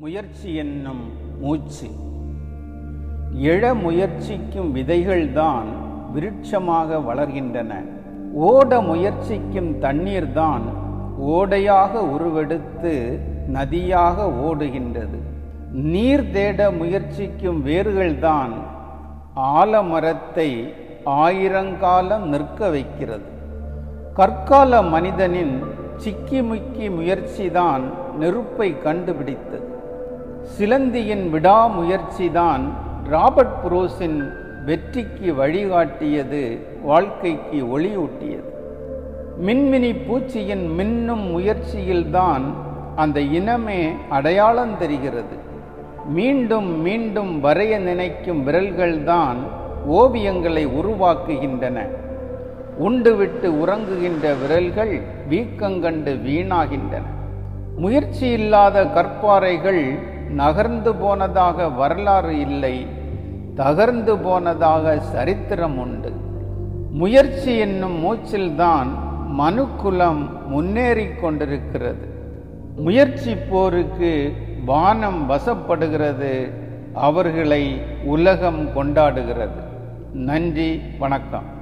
முயற்சி என்னும் மூச்சு. எழ முயற்சிக்கும் விதைகள்தான் விருட்சமாக வளர்கின்றன. ஓட முயற்சிக்கும் தண்ணீர்தான் ஓடையாக உருவெடுத்து நதியாக ஓடுகின்றது. நீர் தேட முயற்சிக்கும் வேர்கள்தான் ஆலமரத்தை ஆயிரங்காலம் நிற்க வைக்கிறது. கற்கால மனிதனின் சிக்கிமுக்கி முயற்சிதான் நெருப்பை கண்டுபிடித்தது. சிலந்தியின் விடாமுயற்சிதான் ராபர்ட் புரோஸின் வெற்றிக்கு வழிகாட்டியது வாழ்க்கைக்கு ஒளியூட்டியது. மின்மினி பூச்சியின் மின்னும் முயற்சியில்தான் அந்த இனமே அடையாளம் தெரிகிறது. மீண்டும் மீண்டும் வரைய நினைக்கும் விரல்கள்தான் ஓவியங்களை உருவாக்குகின்றன. உண்டுவிட்டு உறங்குகின்ற விரல்கள் வீக்கங்கண்டு வீணாகின்றன. முயற்சி இல்லாத கற்பாறைகள் நகர்ந்து போனதாக வரலாறு இல்லை தகர்ந்து போனதாக சரித்திரம் உண்டு. முயற்சி என்னும் மூச்சில்தான் மனுக்குலம் முன்னேறிக் கொண்டிருக்கிறது. முயற்சி போருக்கு வானம் வசப்படுகிறது அவர்களை உலகம் கொண்டாடுகிறது. நன்றி வணக்கம்.